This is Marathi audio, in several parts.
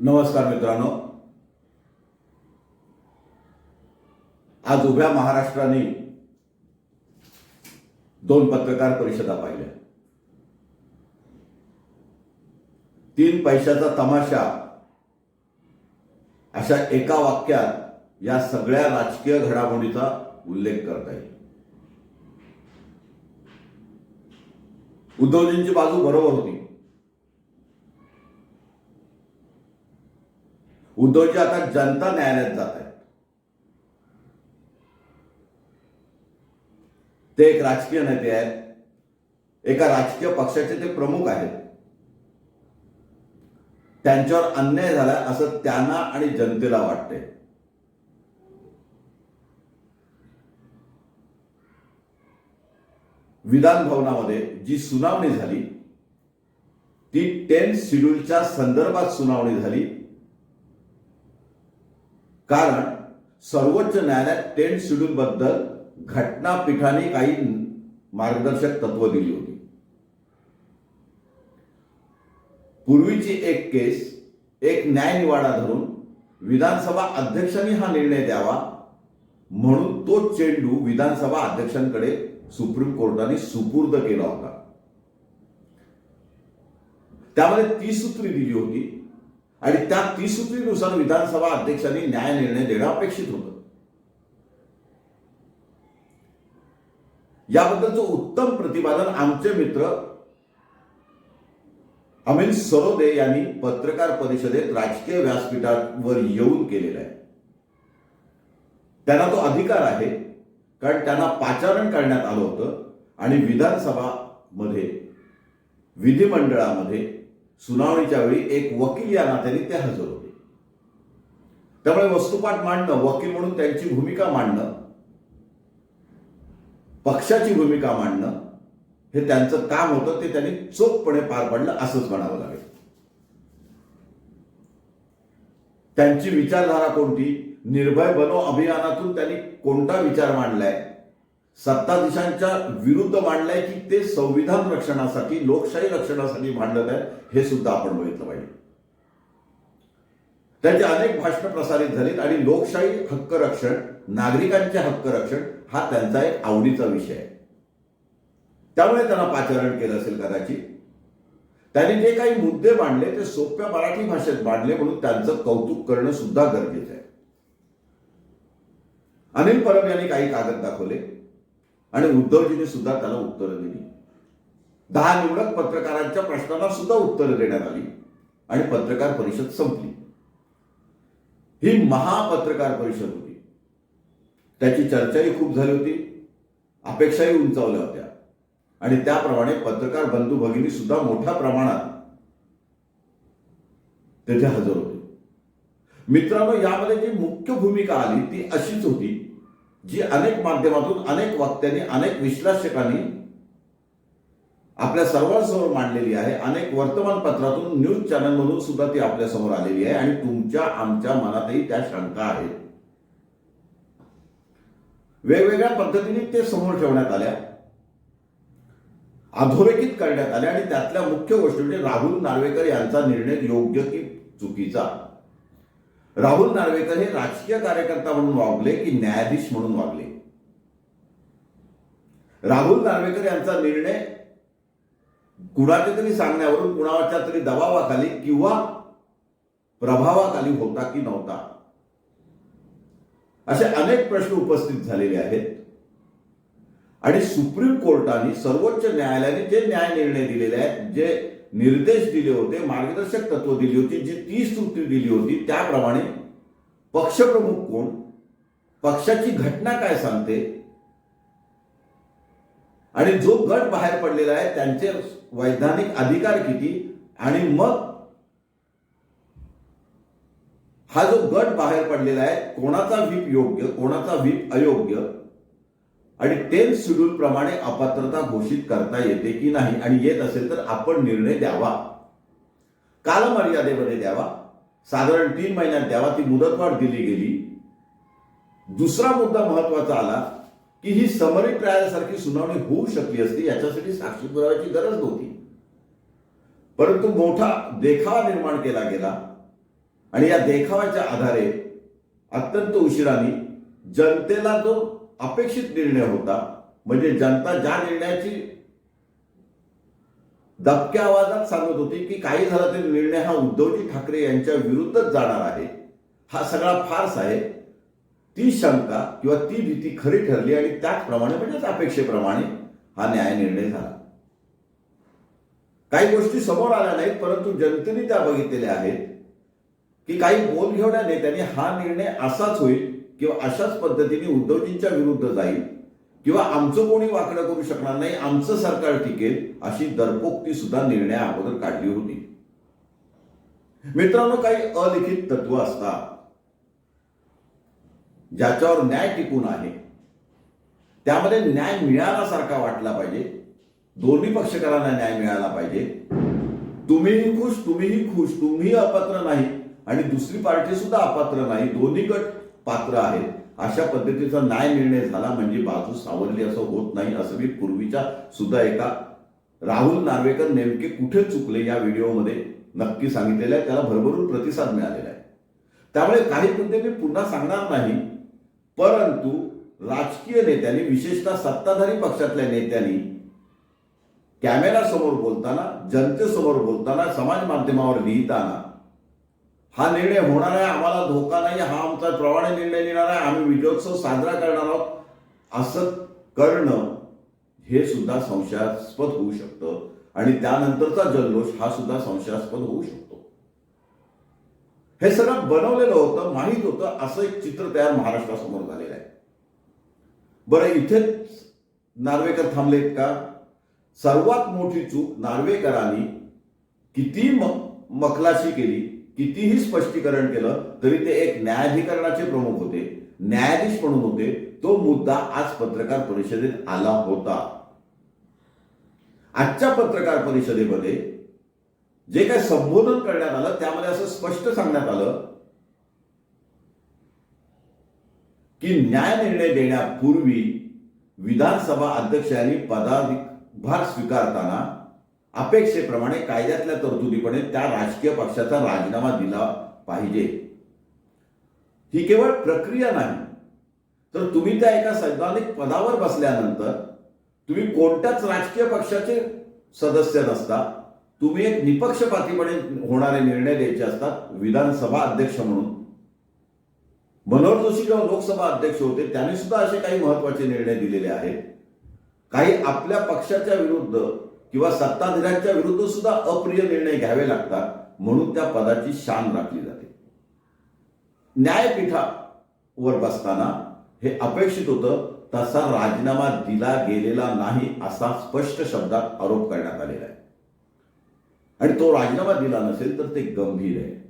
नमस्कार मित्रांनो. आज उभ्या महाराष्ट्राने दोन पत्रकार परिषदा पाहिल्या. तीन पैशाचा तमाशा अशा एका वाक्यात या सगळ्या राजकीय घडामोडीचा उल्लेख करता येईल. उद्धवजींची बाजू बरोबर होती. उद्धवजी आता जनता न्यायालयात जात आहेत. ते एक राजकीय नेते आहेत. एका राजकीय पक्षाचे ते प्रमुख आहेत. त्यांच्यावर अन्याय झाला असं त्यांना आणि जनतेला वाटते विधान भवनामध्ये जी सुनावणी झाली ती टेन शेड्यूलच्या संदर्भात सुनावणी झाली. कारण सर्वोच्च न्यायालयात टेंट शेड्यूलबद्दल घटनापीठाने काही मार्गदर्शक तत्व दिली होती. पूर्वीची एक केस एक न्यायनिवाडा धरून विधानसभा अध्यक्षांनी हा निर्णय द्यावा म्हणून तो चेंडू विधानसभा अध्यक्षांकडे सुप्रीम कोर्टाने सुपूर्द केला होता. त्यामध्ये ती सूत्री दिली होती आणि त्या त्रिसूत्रीनुसार विधानसभा अध्यक्षांनी न्याय निर्णय देणं अपेक्षित होतं. याबद्दलचं उत्तम प्रतिपादन आमचे मित्र अमिन सरोदे यांनी पत्रकार परिषदेत राजकीय व्यासपीठावर येऊन केलेला आहे. त्यांना तो अधिकार आहे कारण त्यांना पाचारण करण्यात आलं होतं आणि विधानसभा मध्ये विधिमंडळामध्ये सुनावणीच्या वेळी एक वकील या नात्याने ते हजर होते. त्यामुळे वस्तुपाठ मांडणं वकील म्हणून त्यांची भूमिका मांडणं पक्षाची भूमिका मांडणं हे त्यांचं काम होतं ते त्यांनी चोखपणे पार पाडलं असंच म्हणावं लागेल. त्यांची विचारधारा कोणती? निर्भय बनो अभियानातून त्यांनी कोणता विचार मांडलाय? सत्ताधीशांच्या विरुद्ध मांडलाय की ते संविधान रक्षणासाठी लोकशाही रक्षणासाठी मांडत आहे हे सुद्धा आपण बघितलं पाहिजे. त्यांचे अनेक भाषण प्रसारित झालीत आणि लोकशाही हक्क रक्षण नागरिकांचे हक्क रक्षण हा त्यांचा एक आवडीचा विषय आहे. त्यामुळे त्यांना पाचारण केलं असेल कदाचित. त्यांनी जे काही मुद्दे मांडले ते सोप्या मराठी भाषेत मांडले म्हणून त्यांचं कौतुक करणं सुद्धा गरजेचं आहे. अनिल परब यांनी काही कागद दाखवले. आणि उद्धवजींनी सुद्धा त्याला उत्तरं दिली. दहा निवडक पत्रकारांच्या प्रश्नांना सुद्धा उत्तरं देण्यात आली आणि पत्रकार परिषद संपली. ही महापत्रकार परिषद होती. त्याची चर्चाही खूप झाली होती. अपेक्षाही उंचावल्या होत्या. आणि त्याप्रमाणे पत्रकार बंधू भगिनी सुद्धा मोठ्या प्रमाणात तेथे हजर होते. मित्रांनो यामध्ये जी मुख्य भूमिका आली ती अशीच होती. जी अनेक माध्यमातून अनेक वक्त्यांनी अनेक विश्लेषकांनी आपल्या सर्वांसमोर मांडलेली आहे. अनेक वर्तमानपत्रातून न्यूज चॅनलमधून सुद्धा ती आपल्यासमोर आलेली आहे आणि तुमच्या आमच्या मनातही त्या शंका आहेत. वेगवेगळ्या पद्धतीने ते समोर ठेवण्यात आल्या. अधोरेखित करण्यात आल्या आणि त्यातल्या मुख्य गोष्टी म्हणजे राहुल नार्वेकर यांचा निर्णय योग्य की चुकीचा? राहुल नार्वेकर हे राजकीय कार्यकर्ता म्हणून वागले की न्यायाधीश म्हणून वागले? राहुल नार्वेकर यांचा निर्णय कुणाच्या तरी सांगण्यावरून कुणाच्या तरी दबावाखाली किंवा प्रभावाखाली होता की नव्हता? असे अनेक प्रश्न उपस्थित झालेले आहेत. आणि सुप्रीम कोर्टाने सर्वोच्च न्यायालयाने जे न्याय निर्णय दिलेले आहेत जे निर्देश दिले होते मार्गदर्शक तत्व दिली होती जी ती सूत्री दिली होती त्याप्रमाणे पक्षप्रमुख कोण? पक्षाची घटना काय सांगते? आणि जो गट बाहेर पडलेला आहे त्यांचे वैधानिक अधिकार किती? आणि मग हा जो गट बाहेर पडलेला आहे कोणाचा व्हीप योग्य कोणाचा व्हीप अयोग्य? आणि टेन शेड्यूल प्रमाणे अपात्रता घोषित करता येते की नाही आणि येत असेल तर आपण निर्णय द्यावा. कालमर्यादेमध्ये द्यावा. साधारण तीन महिन्यात द्यावा. ती मुदतवाढ दिली गेली. दुसरा मुद्दा महत्त्वाचा आला की ही समरी ट्रायल सारखी सुनावणी होऊ शकली असती याच्यासाठी साक्षी पुराव्याची गरज नव्हती. परंतु मोठा देखावा निर्माण केला गेला आणि या देखावाच्या आधारे अत्यंत उशिराने जनतेला जो अपेक्षित निर्णय होता. म्हणजे जनता ज्या निर्णयाची दबक्या आवाजात सांगत होती की काही झालं तरी निर्णय हा उद्धवजी ठाकरे यांच्या विरुद्धच जाणार आहे हा सगळा फार्स आहे. ती शंका किंवा ती भीती खरी ठरली आणि त्याचप्रमाणे म्हणजेच अपेक्षेप्रमाणे हा न्याय निर्णय झाला. काही गोष्टी समोर आल्या नाहीत परंतु जनतेने त्या बघितलेल्या आहेत की काही बोल घेवड्या नेत्यांनी हा निर्णय असाच होईल किंवा अशाच पद्धतीने उद्धवजींच्या विरुद्ध जाईल किंवा आमचं कोणी वाकडं करू शकणार नाही आमचं सरकार टिकेल अशी दरपोक्ती सुद्धा निर्णय अगोदर काढली होती. मित्रांनो काही अलिखित तत्व असतात ज्याच्यावर न्याय टिकून आहे. त्यामध्ये न्याय मिळाल्यासारखा वाटला पाहिजे. दोन्ही पक्षकारांना न्याय मिळाला पाहिजे. तुम्हीही खुश तुम्हीही खुश तुम्ही अपात्र नाही आणि दुसरी पार्टी सुद्धा अपात्र नाही. दोन्ही गट पात्र आहेत. अशा पद्धतीचा न्याय निर्णय झाला म्हणजे बाजू सावरली असं होत नाही असं मी पूर्वीच्या सुद्धा एका राहुल नार्वेकर नेमके कुठे चुकले या व्हिडिओमध्ये नक्की सांगितलेलं आहे. त्याला भरभरून प्रतिसाद मिळालेला आहे. त्यामुळे काही मुद्दे मी पुन्हा सांगणार नाही परंतु राजकीय नेत्यांनी विशेषतः सत्ताधारी पक्षातल्या नेत्यांनी कॅमेरा समोर बोलताना जनतेसमोर बोलताना समाज माध्यमावर लिहिताना हा निर्णय होणार आहे. आम्हाला धोका नाही. हा आमचा प्रमाणे निर्णय घेणार आहे. आम्ही विजयोत्सव साजरा करणार आहोत. असं करणं हे सुद्धा संशयास्पद होऊ शकतं. आणि त्यानंतरचा जल्लोष हा सुद्धा संशयास्पद होऊ शकतो. हे सगळं बनवलेलं होतं माहीत होतं. असं एक चित्र तयार महाराष्ट्रासमोर झालेलं आहे. बरं इथेच नार्वेकर थांबलेत का? सर्वात मोठी चूक नार्वेकरांनी किती मखलाशी केली? कितीही स्पष्टीकरण केलं तरी ते एक न्यायाधिकरणाचे प्रमुख होते. न्यायाधीश म्हणून होते. तो मुद्दा आज पत्रकार परिषदेत आला होता. आजच्या पत्रकार परिषदेमध्ये जे काही संबोधन करण्यात आलं त्यामध्ये असं स्पष्ट सांगण्यात आलं की न्याय निर्णय देण्यापूर्वी विधानसभा अध्यक्षांनी यांनी स्वीकारताना अपेक्षेप्रमाणे कायद्यातल्या तरतुदीपणे त्या राजकीय पक्षाचा राजीनामा दिला पाहिजे. ही केवळ प्रक्रिया नाही. तर तुम्ही त्या एका सैद्धांतिक पदावर बसल्यानंतर तुम्ही कोणत्याच राजकीय पक्षाचे सदस्य नसता. तुम्ही एक निपक्षपातीपणे होणारे निर्णय द्यायचे असतात विधानसभा अध्यक्ष म्हणून. मनोहर जोशी जेव्हा लोकसभा अध्यक्ष होते त्यांनी सुद्धा असे काही महत्त्वाचे निर्णय दिलेले आहेत. काही आपल्या पक्षाच्या विरुद्ध किंवा सत्ताधाऱ्यांच्या विरुद्ध सुद्धा अप्रिय निर्णय घ्यावे लागतात म्हणून त्या पदाची शान राखली जाते. न्यायपीठावर बसताना हे अपेक्षित होतं तसा राजीनामा दिला गेलेला नाही असा स्पष्ट शब्दात आरोप करण्यात आलेला आहे. आणि तो राजीनामा दिला नसेल तर ते गंभीर आहे.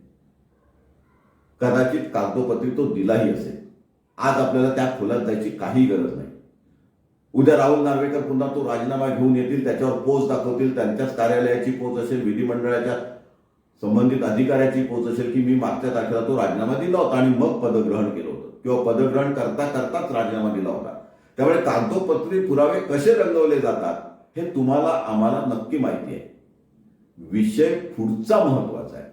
कदाचित कागदोपत्री तो दिलाही असेल. आज आपल्याला त्या खोलात जायची काही गरज नाही. उद्या राहुल नार्वेकर पुन्हा तो राजीनामा घेऊन येतील त्याच्यावर पोच दाखवतील त्यांच्याच कार्यालयाची पोच असेल विधिमंडळाच्या संबंधित अधिकाऱ्याची पोच असेल की मी मागच्या तारखेला तो राजीनामा दिला होता आणि मग पदग्रहण केलं होतं. किंवा पदग्रहण करता करताच राजीनामा दिला होता. त्यामुळे कागदोपत्री पुरावे कसे रंगवले जातात हे तुम्हाला आम्हाला नक्की माहिती आहे. विषय पुढचा महत्त्वाचा आहे.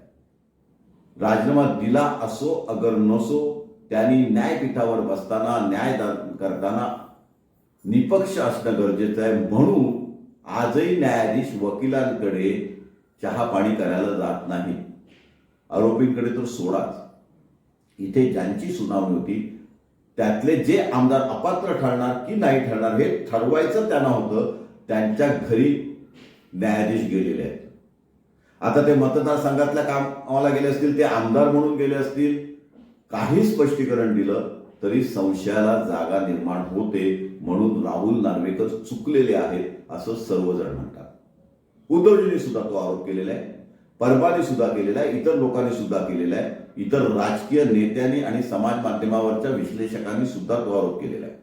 राजीनामा दिला असो अगर नसो त्यांनी न्यायपीठावर बसताना न्याय करताना निपक्ष असणं गरजेचं आहे. म्हणून आजही न्यायाधीश वकिलांकडे चहा पाणी करायला जात नाही. आरोपींकडे तर सोडाच. इथे ज्यांची सुनावणी होती त्यातले जे आमदार अपात्र ठरणार की नाही ठरणार हे ठरवायचं त्यांना होतं. त्यांच्या घरी न्यायाधीश गेलेले आहेत. आता ते मतदारसंघातल्या कामाला गेले असतील ते आमदार म्हणून गेले असतील काही स्पष्टीकरण दिलं. तरी संशयाला जागा निर्माण होते म्हणून राहुल नार्वेकर चुकलेले आहेत असं सर्वजण म्हणतात. उद्धवजींनी सुद्धा तो आरोप केलेला आहे परबाने सुद्धा केलेला आहे इतर लोकांनी सुद्धा केलेला आहे इतर राजकीय नेत्यांनी आणि समाज माध्यमावरच्या विश्लेषकांनी सुद्धा तो आरोप केलेला आहे.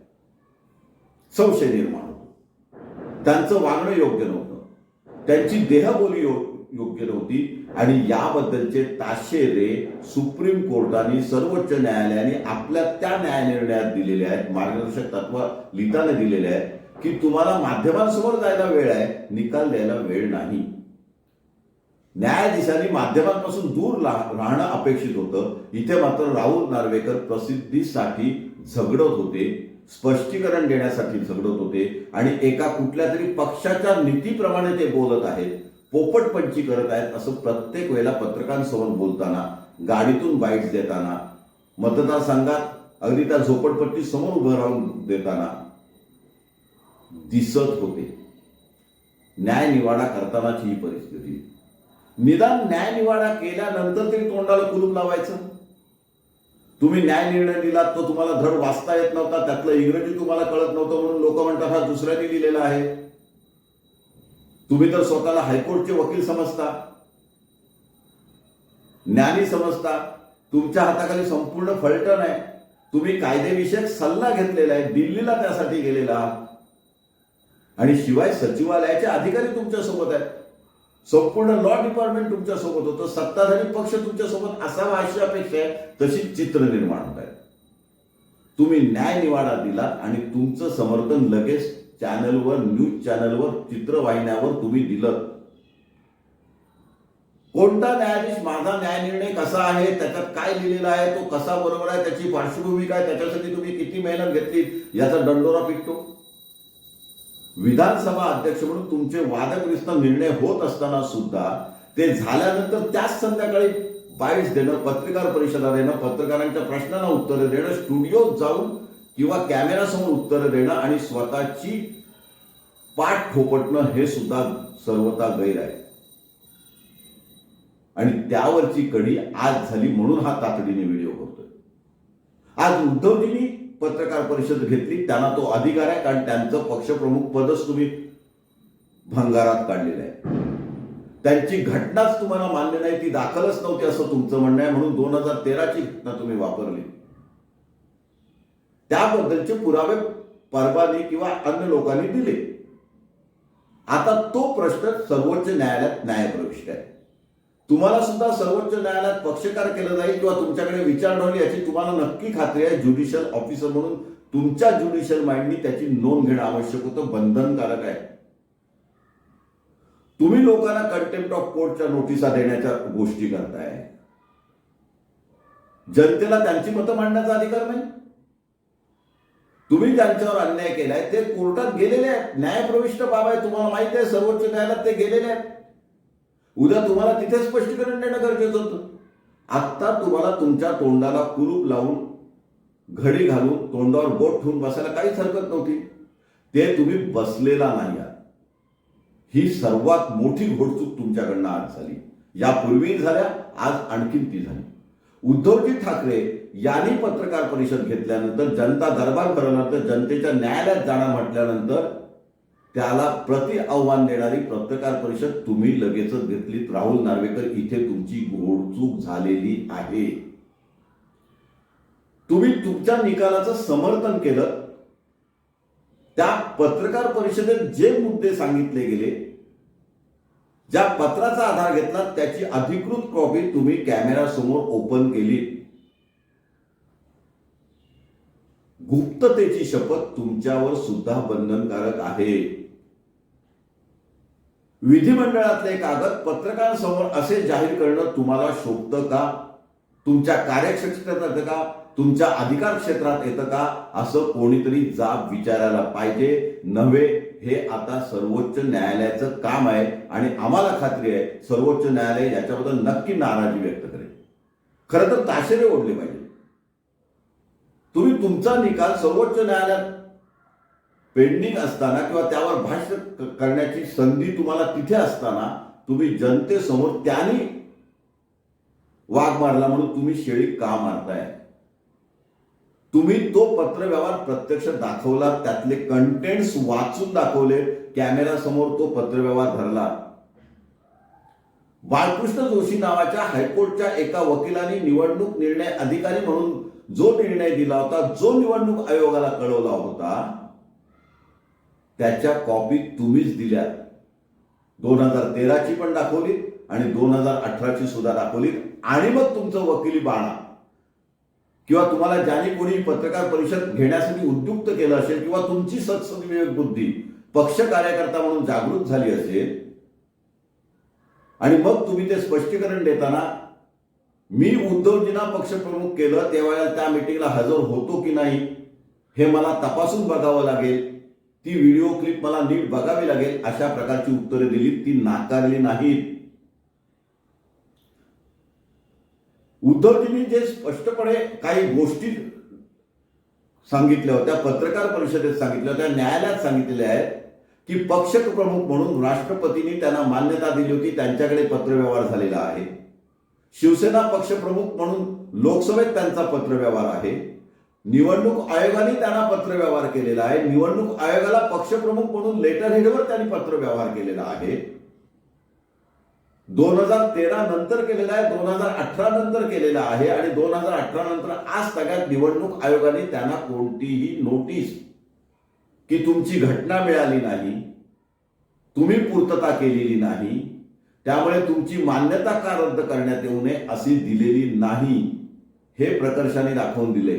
संशय निर्माण होतो. त्यांचं वागणं योग्य नव्हतं. त्यांची देहबोली योग्य नव्हती. आणि याबद्दलचे ताशेरे सुप्रीम कोर्टाने सर्वोच्च न्यायालयाने आपल्या त्या न्याय निर्णयात दिलेले आहेत. मार्गदर्शक तत्व लिहिताना दिलेले आहेत की तुम्हाला माध्यमांसमोर जायला वेळ आहे निकाल द्यायला वेळ नाही. न्यायाधीशांनी माध्यमांपासून दूर राहणं अपेक्षित होतं. इथे मात्र राहुल नार्वेकर प्रसिद्धीसाठी झगडत होते. स्पष्टीकरण देण्यासाठी झगडत होते. आणि एका कुठल्या तरी पक्षाच्या नीतीप्रमाणे ते बोलत आहेत. पोपटपंची करत आहेत असं प्रत्येक वेळेला पत्रकारांसमोर बोलताना गाडीतून बाईट्स देताना मतदारसंघात अगदी त्या झोपडपट्टी समोर उभं राहून देताना दिसत होते. न्याय निवाडा करतानाची ही परिस्थिती. निदान न्याय निवाडा केल्यानंतर तरी तोंडाला कुलूप लावायचं. तुम्ही न्याय निर्णय दिलात तो तुम्हाला धड वाचता येत नव्हता त्यातलं इंग्रजी तुम्हाला कळत नव्हतं म्हणून लोक म्हणतात हा दुसऱ्याने लिहिलेला आहे. तुम्ही तर स्वतःला हायकोर्टचे वकील समजता. ज्ञानी समजता. तुमच्या हाताखाली संपूर्ण फलटण आहे. तुम्ही कायदेविषयक सल्ला घेतलेला आहे. दिल्लीला त्यासाठी गेलेला आणि शिवाय सचिवालयाचे अधिकारी तुमच्यासोबत आहेत. संपूर्ण लॉ डिपार्टमेंट तुमच्यासोबत होतं. सत्ताधारी पक्ष तुमच्यासोबत असावा अशी अपेक्षा आहे. तशी चित्र निर्माण होत आहे तुम्ही न्याय निवाडा दिला आणि तुमचं समर्थन लगेच चॅनलवर न्यूज चॅनलवर चित्रवाहिन्यावर तुम्ही दिलं. कोणता न्यायाधीश माझा न्याय निर्णय कसा आहे त्याच्यात काय लिहिलेला आहे तो कसा बरोबर आहे त्याची पार्श्वभूमी काय त्याच्यासाठी तुम्ही किती मेहनत घेतली याचा दंडोरा पिकतो विधानसभा अध्यक्ष म्हणून तुमचे वादग्रस्त निर्णय होत असताना सुद्धा ते झाल्यानंतर त्याच संध्याकाळी बाईट्स देणं पत्रकार परिषदा देणं पत्रकारांच्या प्रश्नांना उत्तरं देणं स्टुडिओत जाऊन किंवा कॅमेरासमोर उत्तरं देणं आणि स्वतःची पाठ ठोपटणं हे सुद्धा सर्वता गैर आहे. आणि त्यावरची कडी आज झाली म्हणून हा तातडीने व्हिडिओ करतोय आज उद्धवजींनी पत्रकार परिषद घेतली त्यांना तो अधिकार आहे कारण त्यांचं पक्षप्रमुख पदच तुम्ही भंगारात काढलेलं आहे. त्यांची घटनाच तुम्हाला मान्य नाही ती दाखलच नव्हती असं तुमचं म्हणणं आहे म्हणून दोन हजार तेराची घटना तुम्ही वापरली. त्याबद्दलचे पुरावे परवाने किंवा अन्य लोकांनी दिले. आता तो प्रश्न सर्वोच्च न्यायालयात न्यायप्रविष्ट आहे. तुम्हाला सुद्धा सर्वोच्च न्यायालयात पक्षकार केलं जाईल किंवा तुमच्याकडे विचार होईल याची तुम्हाला नक्की खात्री आहे. ज्युडिशियल ऑफिसर म्हणून तुमच्या ज्युडिशियल माइंडनी त्याची नोंद घेणं आवश्यक होतं. बंधनकारक आहे. तुम्ही लोकांना कंटेम्प्ट ऑफ कोर्टच्या नोटिसा देण्याच्या गोष्टी करताय. जनतेला त्यांची मतं मांडण्याचा अधिकार नाही. तुम्ही त्यांच्यावर अन्याय केलाय. ते कोर्टात गेलेले आहेत. न्यायप्रविष्ट बाब आहे. तुम्हाला माहिती आहे सर्वोच्च न्यायालयात ते गेलेले आहेत. उद्या तुम्हाला तिथे स्पष्टीकरण देणं गरजेचं होतं. आत्ता तुम्हाला तुमच्या तोंडाला कुलूप लावून घडी घालून तोंडावर बोट ठेवून बसायला काहीच हरकत नव्हती. ते तुम्ही बसलेला नाही आहात. ही सर्वात मोठी घोडचूक तुमच्याकडनं आज झाली. यापूर्वी झाल्या आज आणखीन ती झाली. उद्धवजी ठाकरे यांनी पत्रकार परिषद घेतल्यानंतर जनता दरबार भरल्यानंतर जनतेच्या न्यायालयात जाणं म्हटल्यानंतर त्याला प्रति आव्हान देणारी पत्रकार परिषद तुम्ही लगेचच घेतलीत. राहुल नार्वेकर इथे तुमची गोडचूक झालेली आहे. तुम्ही तुमच्या निकालाचं समर्थन केलं. त्या पत्रकार परिषदेत जे मुद्दे सांगितले गेले ज्या पत्राचा आधार घेतला त्याची अधिकृत कॉपी तुम्ही कॅमेरा समोर ओपन केली गुप्ततेची शपथ तुमच्यावर सुद्धा बंधनकारक आहे. विधिमंडळातले कागद पत्रकारांसमोर असे जाहीर करणं तुम्हाला शोभतं का? तुमच्या कार्यक्षेत्रात येतं का? तुमच्या अधिकार क्षेत्रात येतं का? असं कोणीतरी जाब विचारायला पाहिजे. नव्हे हे आता सर्वोच्च न्यायालयाचं काम आहे आणि आम्हाला खात्री आहे सर्वोच्च न्यायालय याच्याबद्दल नक्की नाराजी व्यक्त करेल. खरं तर ताशेरे ओढले पाहिजे तुमचा निकाल सर्वोच्च न्यायालयात पेंडिंग असताना किंवा त्यावर भाष्य करण्याची संधी तुम्हाला तिथे असताना तुम्ही जनतेसमोर त्यांनी वाघ मारला म्हणून तुम्ही शेळी का मारताय? तुम्ही तो पत्रव्यवहार प्रत्यक्ष दाखवला त्यातले कंटेंट्स वाचून दाखवले कॅमेरा समोर तो पत्रव्यवहार धरला. बाळकृष्ण जोशी नावाच्या हायकोर्टच्या एका वकिलांनी निवडणूक निर्णय अधिकारी म्हणून जो निर्णय दिला होता जो निवडणूक आयोगाला कळवला होता त्याच्या कॉपी तुम्हीच दिल्या दोन हजार तेराची पण दाखवली आणि दोन हजार अठराची सुद्धा दाखवली आणि मग तुमचं वकिली बाणा किंवा तुम्हाला ज्याने कोणी पत्रकार परिषद घेण्यासाठी उद्युक्त केलं असेल किंवा तुमची सत्सविवेक बुद्धी पक्ष कार्यकर्ता म्हणून जागृत झाली असेल आणि मग तुम्ही ते स्पष्टीकरण देताना मी उद्धवजींना पक्षप्रमुख केलं त्यावेळेला त्या मिटिंगला हजर होतो की नाही हे मला तपासून बघावं लागेल. ती व्हिडिओ क्लिप मला नीट बघावी लागेल अशा प्रकारची उत्तरे दिली ती नाकारली नाहीत. उद्धवजींनी जे स्पष्टपणे काही गोष्टी सांगितल्या होत्या पत्रकार परिषदेत सांगितल्या होत्या न्यायालयात सांगितलेल्या आहेत की पक्ष प्रमुख म्हणून राष्ट्रपतींनी त्यांना मान्यता दिली होती त्यांच्याकडे पत्रव्यवहार झालेला आहे. शिवसेना पक्षप्रमुख म्हणून लोकसभेत त्यांचा पत्रव्यवहार आहे. निवडणूक आयोगाने त्यांना पत्रव्यवहार केलेला आहे. निवडणूक आयोगाला पक्षप्रमुख म्हणून लेटर हेडवर त्यांनी पत्रव्यवहार केलेला आहे. दोन हजार तेरा नंतर केलेला आहे दोन हजार अठरा नंतर केलेला आहे आणि दोन हजार अठरा नंतर आज सगळ्यात निवडणूक आयोगाने त्यांना कोणतीही नोटीस की तुमची घटना मिळाली नाही तुम्ही पूर्तता केलेली नाही त्यामुळे तुमची मान्यता का रद्द करण्यात येऊ नये अशी दिलेली नाही हे प्रकर्षाने दाखवून दिले.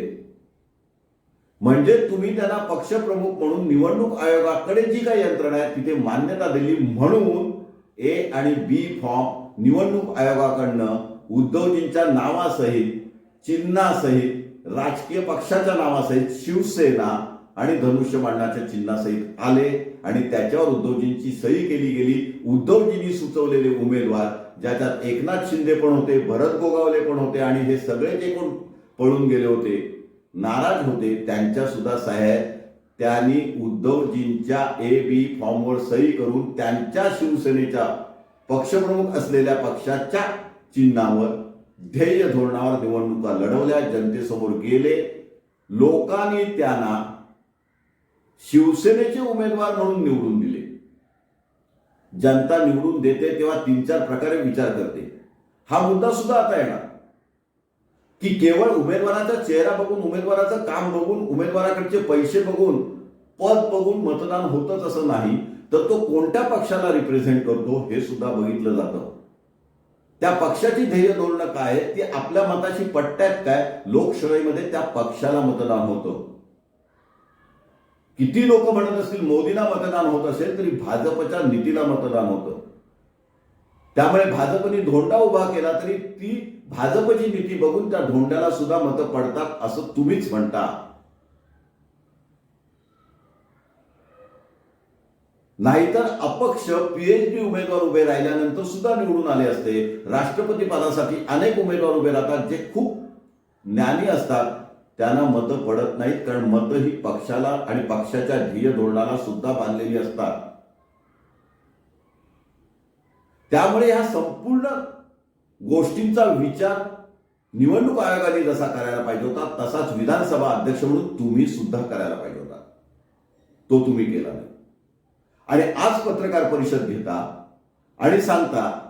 म्हणजे तुम्ही त्यांना पक्षप्रमुख म्हणून निवडणूक आयोगाकडे जी काही यंत्रणा आहे तिथे मान्यता दिली म्हणून ए आणि बी फॉर्म निवडणूक आयोगाकडनं उद्धवजींच्या नावासहित चिन्हासहित राजकीय पक्षाच्या नावासहित शिवसेना आणि धनुष्य मांडण्याच्या चिन्हासहित आले आणि त्याच्यावर उद्धवजींची सही केली गेली. उद्धवजींनी सुचवलेले उमेदवार ज्याच्यात एकनाथ शिंदे पण होते भरत गोगावले पण होते आणि हे सगळे जे कोण पळून गेले होते नाराज होते त्यांच्या सुद्धा साहेब त्यांनी उद्धवजींच्या ए बी फॉर्मवर सही करून त्यांच्या शिवसेनेच्या पक्षप्रमुख असलेल्या पक्षाच्या चिन्हावर ध्येय धोरणावर निवडणुका लढवल्या. जनतेसमोर गेले. लोकांनी त्यांना शिवसेनेचे उमेदवार म्हणून निवडून दिले. जनता निवडून देते तेव्हा तीन चार प्रकारे विचार करते. हा मुद्दा सुद्धा आता येणार. की केवळ उमेदवाराचा चेहरा बघून उमेदवाराचं काम बघून उमेदवाराकडचे पैसे बघून पद बघून मतदान होतच असं नाही तर तो कोणत्या पक्षाला रिप्रेझेंट करतो हे सुद्धा बघितलं जातं. त्या पक्षाची ध्येय धोरणं काय आहेत ती आपल्या मताशी पट्ट्यात काय लोकशाहीमध्ये त्या पक्षाला मतदान होतं. किती लोक म्हणत असतील मोदीला मतदान होत असेल तरी भाजपच्या नीतीला मतदान होतं. त्यामुळे भाजपने धोंडा उभा केला तरी ती भाजपची नीती बघून त्या धोंड्याला सुद्धा मतं पडतात असं तुम्हीच म्हणता. नाहीतर अपक्ष पीएचडी उमेदवार उभे राहिल्यानंतर सुद्धा निवडून आले असते. राष्ट्रपती पदासाठी अनेक उमेदवार उभे राहतात जे खूप ज्ञानी असतात. त्यांना मतं पडत नाहीत कारण मतं ही पक्षाला आणि पक्षाच्या ध्येय धोरणाला सुद्धा बांधलेली असतात. त्यामुळे ह्या संपूर्ण गोष्टींचा विचार निवडणूक आयोगाने जसा करायला पाहिजे होता तसाच विधानसभा अध्यक्ष म्हणून तुम्ही सुद्धा करायला पाहिजे होता. तो तुम्ही केला नाही. आणि आज पत्रकार परिषद घेता आणि सांगता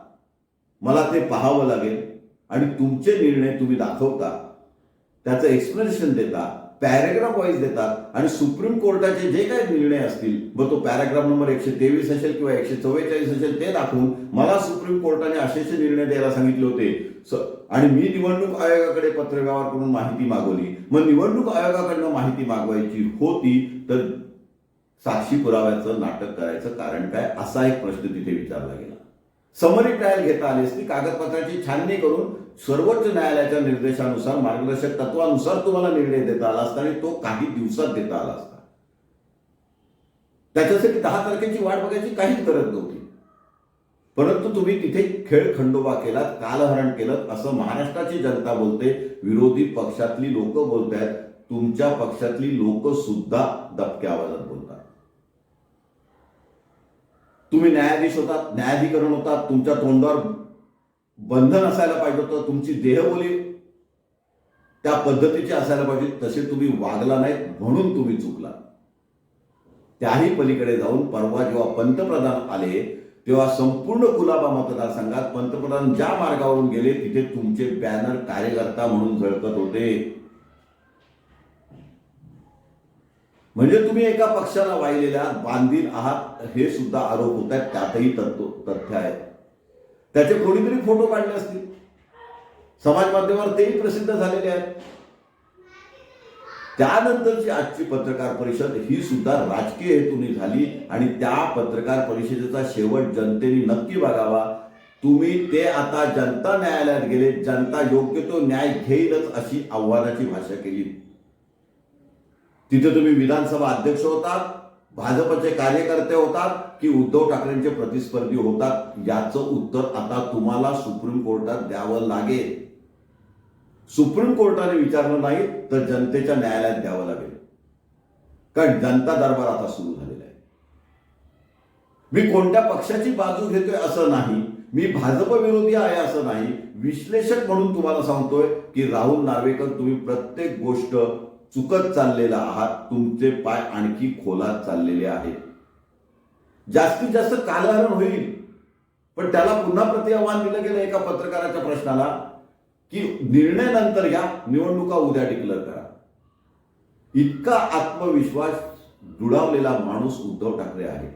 मला ते पाहावं लागेल आणि तुमचे निर्णय तुम्ही दाखवता. त्याचं एक्सप्लेनेशन देता पॅरेग्राफ वाईज देतात आणि सुप्रीम कोर्टाचे जे काही निर्णय असतील मग तो पॅराग्राफ नंबर एकशे तेवीस असेल किंवा एकशे चव्वेचाळीस असेल ते दाखवून मला सुप्रीम कोर्टाने असेचे निर्णय द्यायला सांगितले होते. आणि मी निवडणूक आयोगाकडे पत्रव्यवहार करून माहिती मागवली. मग निवडणूक आयोगाकडनं माहिती मागवायची होती तर साक्षी पुराव्याचं नाटक करायचं कारण काय? असा एक प्रश्न तिथे विचारला गेला. समरी ट्रायल घेता आली असती. कागदपत्राची छाननी करून सर्वोच्च न्यायालयाच्या निर्देशानुसार मार्गदर्शक तत्वानुसार तुम्हाला निर्णय देता आला असता आणि तो काही दिवसात देता आला असता. त्याच्यासाठी दहा तारखेची वाट बघायची काहीच गरज नव्हती. परंतु तुम्ही तिथे खेळ खंडोबा केलात कालहरण केलं असं महाराष्ट्राची जनता बोलते विरोधी पक्षातली लोक बोलत आहेत तुमच्या पक्षातली लोक सुद्धा दबक्या आवाजात बोलतात. तुम्ही न्यायाधीश होतात न्यायाधिकरण होतात तुमच्या तोंडावर बंधन असायला पाहिजे होतं तुमची देहबोली त्या पद्धतीची असायला पाहिजे तसे तुम्ही वागला नाहीत म्हणून तुम्ही चुकला. त्याही पलीकडे जाऊन परवा जेव्हा पंतप्रधान आले तेव्हा संपूर्ण कुलाबा मतदारसंघात पंतप्रधान ज्या मार्गावरून गेले तिथे तुमचे बॅनर कार्यकर्ता म्हणून झळकत होते. म्हणजे तुम्ही एका पक्षाला वाहिलेल्या बांधील आहात हे सुद्धा आरोप होत आहेत त्यातही तत्व तथ्य आहे त्याचे कोणीतरी फोटो काढले असतील? समाज माध्यमावर तेही प्रसिद्ध झालेले आहेत. त्यानंतरची आजची पत्रकार परिषद ही सुद्धा राजकीय हेतूने झाली आणि त्या पत्रकार परिषदेचा शेवट जनतेने नक्की बघावा. तुम्ही ते आता जनता न्यायालयात गेले जनता योग्य तो न्याय घेईलच अशी आव्हानाची भाषा केली. तिथे तुम्ही विधानसभा अध्यक्ष होतात भाजपचे कार्यकर्ते होतात की उद्धव ठाकरेंचे प्रतिस्पर्धी होतात याचं उत्तर आता तुम्हाला सुप्रीम कोर्टात द्यावं लागेल. सुप्रीम कोर्टाने विचारलं नाही तर जनतेच्या न्यायालयात द्यावं लागेल. कारण जनता दरबार आता सुरू झालेला आहे. मी कोणत्या पक्षाची बाजू घेतोय असं नाही मी भाजप विरोधी आहे असं नाही विश्लेषक म्हणून तुम्हाला सांगतोय की राहुल नार्वेकर तुम्ही प्रत्येक गोष्ट चुकत चाललेला आहात तुमचे पाय आणखी खोलात चाललेले आहेत. जास्तीत जास्त कालहरण होईल. पण त्याला पुन्हा प्रति आव्हान दिलं गेलं एका पत्रकाराच्या प्रश्नाला की निर्णय नंतर या निवडणुका उद्या डिक्लेअर करा. इतका आत्मविश्वास दुडावलेला माणूस उद्धव ठाकरे आहे.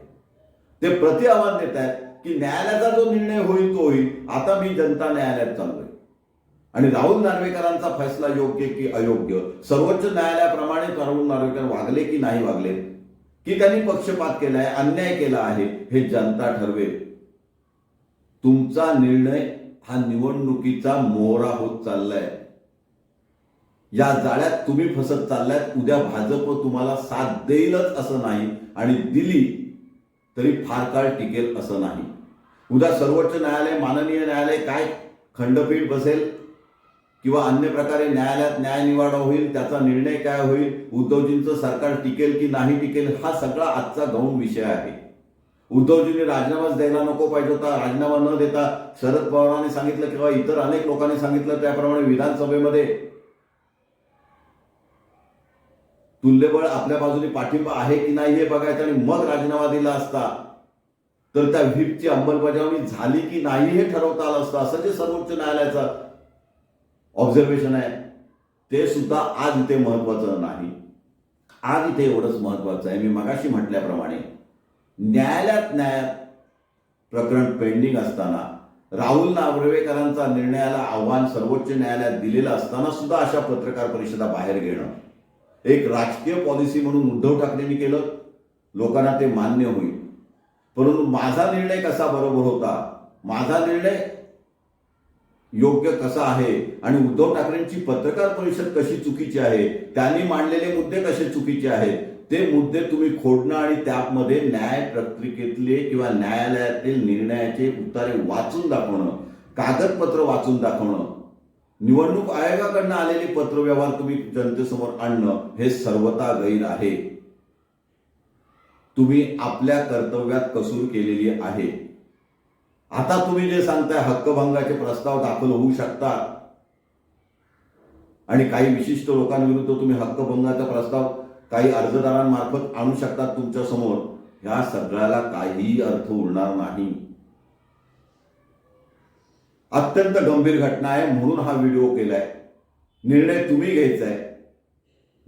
ते प्रति आव्हान देत आहेत की न्यायालयाचा जो निर्णय होईल तो होईल. आता मी जनता न्यायालयात चाललोय. आणि राहुल नार्वेकरांचा फैसला योग्य की अयोग्य? सर्वोच्च न्यायालयाप्रमाणे राहुल नार्वेकर वागले की नाही वागले? की त्यांनी पक्षपात केलाय अन्याय केला आहे हे जनता ठरवेल. तुमचा निर्णय हा निवडणुकीचा मोहरा होत चाललाय. या जाळ्यात तुम्ही फसत चाललायत उद्या भाजप तुम्हाला साथ देईलच असं नाही आणि दिली तरी फार काळ टिकेल असं नाही. उद्या सर्वोच्च न्यायालय माननीय न्यायालय काय खंडपीठ बसेल? किंवा अन्य प्रकारे न्यायालयात न्यायनिवाडा होईल त्याचा निर्णय काय होईल उद्धवजींचं सरकार टिकेल की नाही टिकेल हा सगळा आजचा गौण विषय आहे. उद्धवजींनी राजीनामाच द्यायला नको पाहिजे होता राजीनामा न देता शरद पवारांनी सांगितलं किंवा इतर अनेक लोकांनी सांगितलं त्याप्रमाणे विधानसभेमध्ये. तुल्यबळ आपल्या बाजूने पाठिंबा आहे की नाही हे बघायचं आणि मग राजीनामा दिला असता तर त्या व्हीपची अंमलबजावणी झाली की नाही हे ठरवता आलं असतं. असं जे सर्वोच्च न्यायालयाचं ऑब्झर्वेशन आहे. ते सुद्धा आज इथे महत्वाचं नाही. आज इथे एवढंच महत्वाचं आहे. मी मगाशी म्हटल्याप्रमाणे न्यायालयात न्यायात प्रकरण पेंडिंग असताना राहुल नार्वेकरांचा निर्णयाला आव्हान सर्वोच्च न्यायालयात दिलेलं असताना सुद्धा अशा पत्रकार परिषदा बाहेर घेणं एक राजकीय पॉलिसी म्हणून उद्धव ठाकरेंनी केलं लोकांना ते मान्य होईल. परंतु माझा निर्णय कसा बरोबर होता? माझा निर्णय योग्य कसा आहे आणि उद्धव ठाकरेंची पत्रकार परिषद कशी चुकीची आहे त्यांनी मांडलेले मुद्दे कसे चुकीचे आहेत ते मुद्दे तुम्ही खोडणं आणि त्यामध्ये न्याय प्रक्रियेतले किंवा न्यायालयातील निर्णयाचे उतारे वाचून दाखवणं कागदपत्र वाचून दाखवणं निवडणूक आयोगाकडनं आलेले पत्रव्यवहार तुम्ही जनतेसमोर आणणं हे सर्वता गैर आहे. तुम्ही आपल्या कर्तव्यात कसूर केलेली आहे. आता तुम्ही जे सांगताय हक्कभंगाचे प्रस्ताव दाखल होऊ शकतात. आणि काही विशिष्ट लोकांविरुद्ध तुम्ही हक्कभंगाचा प्रस्ताव काही अर्जदारांमार्फत आणू शकतात तुमच्यासमोर. ह्या सगळ्याला काहीही अर्थ उरणार नाही. अत्यंत गंभीर घटना आहे म्हणून हा व्हिडिओ केलाय. निर्णय तुम्ही घ्यायचा आहे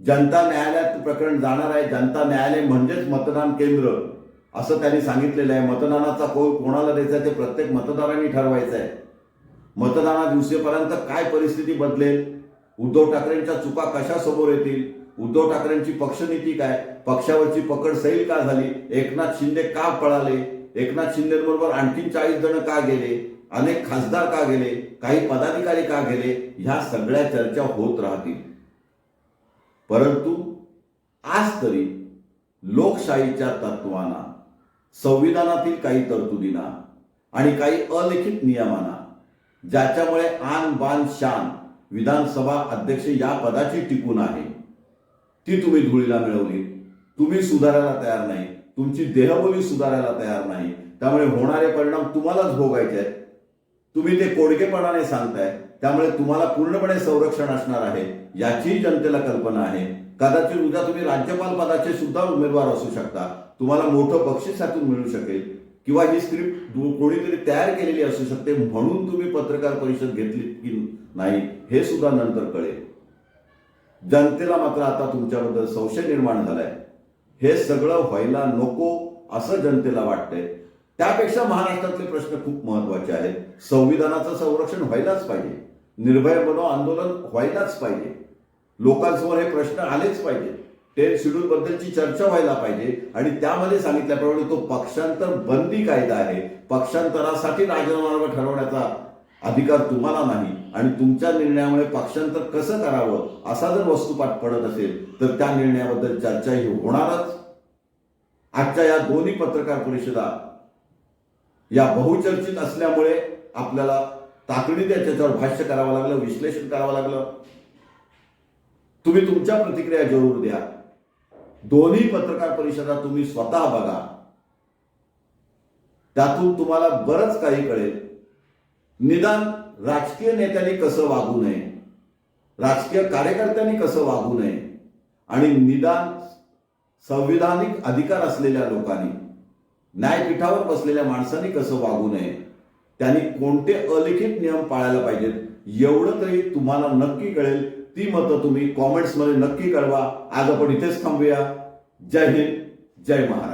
जनता न्यायालयात प्रकरण जाणार आहे. जनता न्यायालय म्हणजेच मतदान केंद्र. असं त्यांनी सांगितलेलं आहे. मतदानाचा कौल कोणाला द्यायचा ते प्रत्येक मतदारांनी ठरवायचं आहे. मतदाना दिवसेपर्यंत काय परिस्थिती बदलेल? उद्धव ठाकरेंच्या चुका कशा समोर येतील? उद्धव ठाकरेंची पक्षनीती काय? पक्षावरची पकड सैल का झाली? एकनाथ शिंदे का पळाले? एकनाथ शिंदेबरोबर आणखी चाळीस जण का गेले? अनेक खासदार का गेले? काही पदाधिकारी का गेले? ह्या सगळ्या चर्चा होत राहतील. परंतु आज तरी लोकशाहीच्या तत्वांना संविधानातील काही तरतुदींना आणि काही अलिखित नियमांना ज्याच्यामुळे आन बान शान विधानसभा अध्यक्ष या पदाची टिकून आहे. ती तुम्ही धुळीला मिळवली. तुम्ही सुधारायला तयार नाही. तुमची देहबोली सुधारायला तयार नाही. त्यामुळे होणारे परिणाम तुम्हालाच भोगायचे आहेत. तुम्ही ते कोडकेपणाने सांगताय. त्यामुळे तुम्हाला पूर्णपणे संरक्षण असणार आहे याचीही जनतेला कल्पना आहे. कदाचित उद्या तुम्ही राज्यपाल पदाचे सुद्धा उमेदवार असू शकता. तुम्हाला मोठं बक्षीस त्यातून मिळू शकेल. किंवा ही स्क्रिप्ट कोणीतरी तयार केलेली असू शकते म्हणून तुम्ही पत्रकार परिषद घेतली की नाही हे सुद्धा नंतर कळेल. जनतेला मात्र आता तुमच्याबद्दल संशय निर्माण झालाय. हे सगळं व्हायला नको असं जनतेला वाटतंय. त्यापेक्षा महाराष्ट्रातले प्रश्न खूप महत्त्वाचे आहेत. संविधानाचं संरक्षण व्हायलाच पाहिजे. निर्भय बनो आंदोलन व्हायलाच पाहिजे. लोकांसमोर हे प्रश्न आलेच पाहिजे. ते शेड्यूल बद्दलची चर्चा व्हायला पाहिजे. आणि त्यामध्ये सांगितल्याप्रमाणे तो पक्षांतर बंदी कायदा आहे. पक्षांतरासाठी राजीनामा ठरवण्याचा अधिकार तुम्हाला नाही. आणि तुमच्या निर्णयामुळे पक्षांतर कसं करावं असा जर वस्तुपाठ पडत असेल तर त्या निर्णयाबद्दल चर्चा ही होणारच. आजच्या या दोन्ही पत्रकार परिषदा या बहुचर्चित असल्यामुळे आपल्याला तातडीने त्याच्यावर भाष्य करावं लागलं विश्लेषण करावं लागलं. तुम्ही तुमच्या प्रतिक्रिया जरूर द्या. दोन्ही पत्रकार परिषदा तुम्ही स्वतः बघा. त्यातून तुम्हाला बरंच काही कळेल. निदान राजकीय नेत्यांनी कसं वागू नये? राजकीय कार्यकर्त्यांनी कसं वागू नये? आणि निदान संविधानिक अधिकार असलेल्या लोकांनी न्यायपीठावर बसलेल्या माणसांनी कसं वागू नये? त्यांनी कोणते अलिखित नियम पाळायला पाहिजेत? एवढं तरी तुम्हाला नक्की कळेल ती मतं तुम्ही कॉमेंट्समध्ये नक्की कळवा. आज आपण इथेच थांबूया. जय हिंद जय महाराष्ट्र.